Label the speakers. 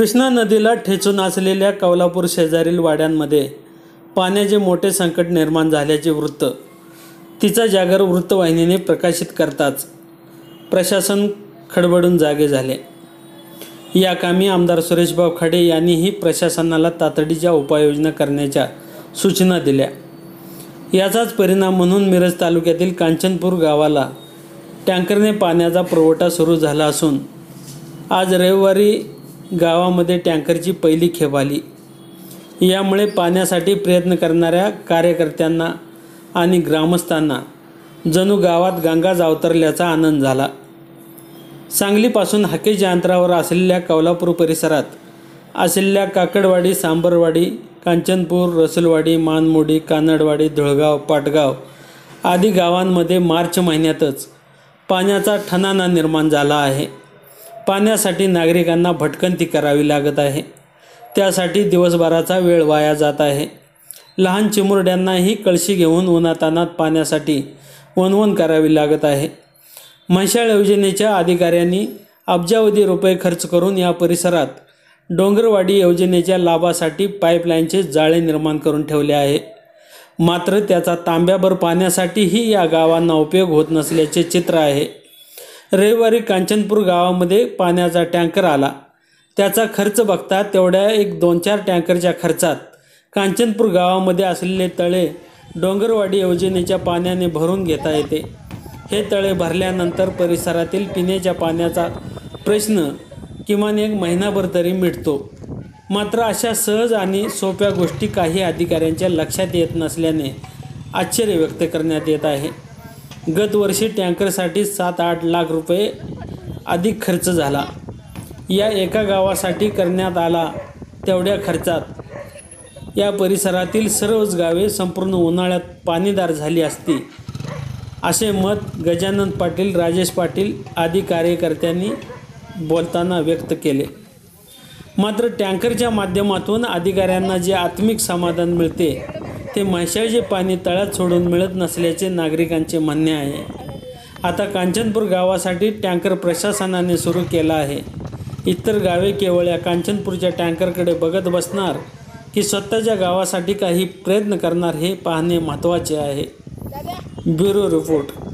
Speaker 1: कृष्णा नदीला ठेचून असलेल्या कौलापूर शेजारील वाड्यांमध्ये पाण्याचे मोठे संकट निर्माण झाल्याचे वृत्त. तिचा जागर वृत्तवाहिनीने प्रकाशित करताच प्रशासन खडबडून जागे झाले. या कामी आमदार सुरेशभाऊ खडे यांनीही प्रशासनाला तातडीच्या उपाययोजना करण्याच्या सूचना दिल्या. याचाच परिणाम म्हणून मिरज तालुक्यातील कांचनपूर गावाला टँकरने पाण्याचा पुरवठा सुरू झाला असून आज रविवारी गावामध्ये टँकरची पहिली खेप आली. यामुळे पाण्यासाठी प्रयत्न करणाऱ्या कार्यकर्त्यांना आणि ग्रामस्थांना जणू गावात गंगाज अवतरल्याचा आनंद झाला. सांगलीपासून हाकेच्या अंतरावर असलेल्या कौलापूर परिसरात असलेल्या काकडवाडी सांबरवाडी कांचनपूर रसुलवाडी मानमोडी कानडवाडी धुळगाव पाटगाव आदी गावांमध्ये मार्च महिन्यातच पाण्याचा ठणाणा निर्माण झाला आहे. पाण्यासाठी नागरिकांना भटकंती करावी लागत आहे. त्यासाठी दिवसभराचा वेळ वाया जात आहे. लहान चिमुरड्यांनाही कळशी घेऊन उन्हातानात पाण्यासाठी वणवण करावी लागत आहे. म्हैसाळ योजनेच्या अधिकाऱ्यांनी अब्जावधी रुपये खर्च करून या परिसरात डोंगरवाडी योजनेच्या लाभासाठी पाईपलाईनचे जाळे निर्माण करून ठेवले आहे. मात्र त्याचा तांब्याभर पाण्यासाठीही या गावांना उपयोग होत नसल्याचे चित्र आहे. रविवारी कांचनपूर गावामध्ये पाण्याचा टँकर आला. त्याचा खर्च बघता तेवढ्या एक दोन चार टँकरच्या खर्चात कांचनपूर गावामध्ये असलेले तळे डोंगरवाडी योजनेच्या पाण्याने भरून घेता येते. हे तळे भरल्यानंतर परिसरातील पिण्याच्या पाण्याचा प्रश्न किमान एक महिनाभर तरी मिटतो. मात्र अशा सहज आणि सोप्या गोष्टी काही अधिकाऱ्यांच्या लक्षात येत नसल्याने आश्चर्य व्यक्त करण्यात येत आहे. गतवर्षी टँकरसाठी सात आठ लाख रुपये अधिक खर्च झाला. या एका गावासाठी करण्यात आला तेवढ्या खर्चात. या परिसरातील सर्वच गावे संपूर्ण उन्हाळ्यात पाणीदार झाली असती. असे मत गजानन पाटील राजेश पाटील आदी कार्यकर्त्यांनी बोलताना व्यक्त केले. मात्र टँकरच्या माध्यमातून अधिकाऱ्यांना जे आत्मिक समाधान मिळते ते म्हैसाळचे पाणी तळ्यात सोडून मिळत नसल्याचे नागरिकांचे म्हणणे आहे. आता कांचनपूर गावासाठी टँकर प्रशासनाने सुरू केला आहे. इतर गावे केवळ या कांचनपूरच्या टँकरकडे बघत बसणार की स्वतःच्या गावासाठी काही प्रयत्न करणार हे पाहणे महत्त्वाचे आहे. Bureau report.